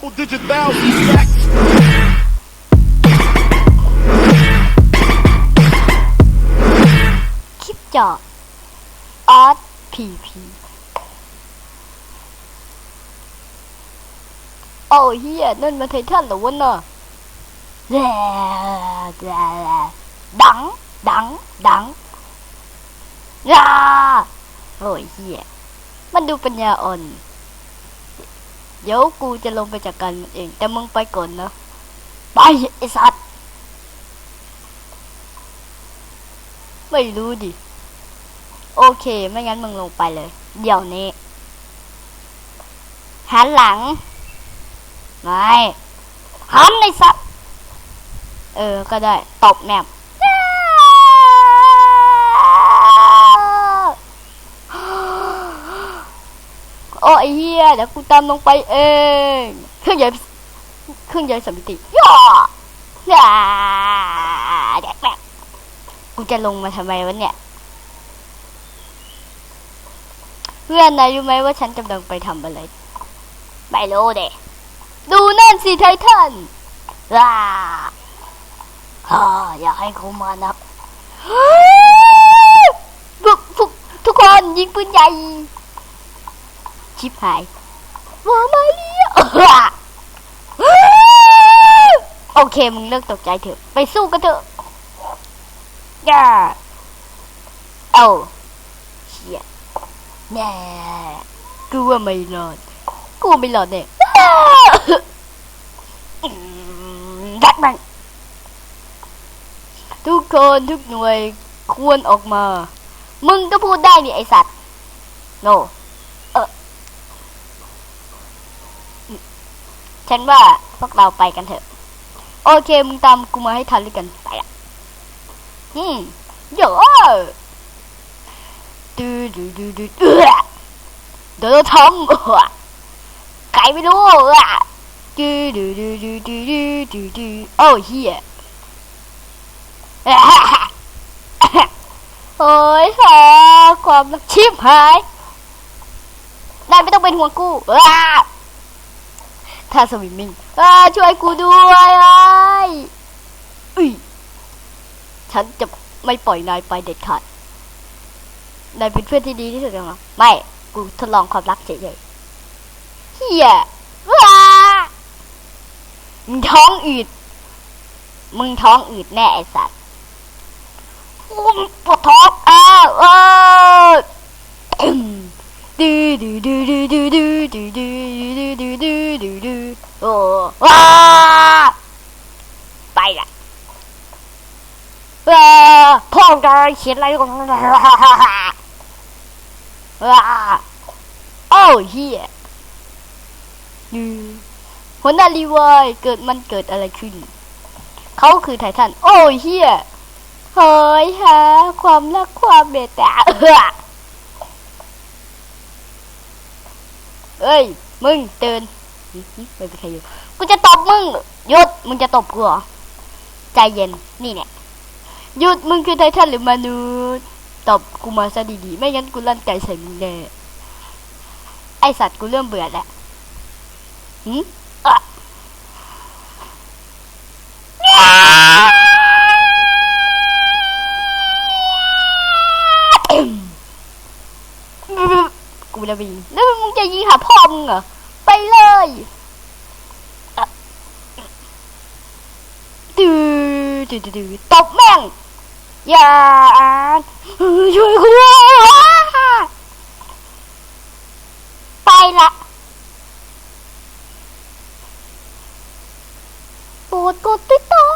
Double digit thousand stacks. คลิปเจาะออสพีพีโอ้เฮียนั่นมันไททันเหรอวะเนาะแร่แร่ดัง ดัง ดังราโอ้ยเฮียมันดูปัญญาอ่อน เดี๋ยวกูจะลงไปจัดการมันเอง แต่มึงไปก่อนนะ ไปไอสัตว์ ไม่รู้ดิ โอเค ไม่งั้นมึงลงไปเลย เดี๋ยวนี้ หันหลัง ไม่หันในสัตว์ เออ ก็ได้ ตบแมป อ้ไอ้เหี้ยเดี๋ยวกูตามลงไปเองเครื่องใหญ่เครื่องใหญ่สมิติย่าย่าแดกแมปกูจะลงมาทำไมวะเนี่ยเพื่อนนายรู้ไหมว่าฉันกำลังไปทำอะไรไม่รู้เด็ดูนั่นสิไททันว้าฮ่าอยากให้เขามานักทุกทุกทุกคนยิงปืนใหญ่ ชิบหายว้ามาเรียโอเค มึงเลิกตกใจเถอะ ไปสู้กันเถอะย่าเอาเชี่ยแน่กูว่าไม่รอดกูไม่รอดเนี่ยดักมันทุกคนทุกหน่วยควรออกมา มึงก็พูดได้นี่ไอสัตว์โน เออ ฉันว่าพวกเราไปกันเถอะ โอเคมึงตามกูมาให้ทันเลยกันไปละอืมเยอะดูดูดูดูเอื้อเดี๋ยวทำเออใครไม่รู้เออดูดูดูดูดูดูดูดูโอ้เฮียโอ้ยแพ้ความชิบหายนายไม่ต้องเป็นห่วงกูอ้า ถ้าสวิมมิ่งช่วยกูด้วยไอ้อุ้ยฉันจะไม่ปล่อยนายไปเด็ดขาด นายเป็นเพื่อนที่ดีที่สุดแล้วไม่ กูทดลองความรักเฉยๆเฮียว้ามึงท้องอืด มึงท้องอืดแน่ไอสัตว์อุ้มปวดท้องอ้าวอ้าวดูดูดูดูดูดูดูดูดูดูดูดูดู โอ้ว้าไปละว้าพ่อจะเขียนอะไรกันว้าโอ้เฮียดูหัวหน้ารีวายเกิดมันเกิดอะไรขึ้น เขาคือไททัน โอ้เฮียเฮ้ยฮะความรักความเมตตาเออเอ้ย มึงเตือน ไม่เป็นใครอยู่กูจะตบมึงหยุดมึงจะตบกูเหรอใจเย็นนี่เนี่ยหยุดมึงคือไททันหรือมนุษย์ตบกูมาซะดีๆไม่งั้นกูลั่นไก่ใส่มึงแน่ไอสัตว์กูเริ่มเบื่อแล้วหืมอะกูจะไปยิงแล้วมึงจะยิงหาพ่อมึงเหรอ เลยดื้อดื้อดื้อตบแม่ง อย่าช่วยกูไปละปวดกดติดต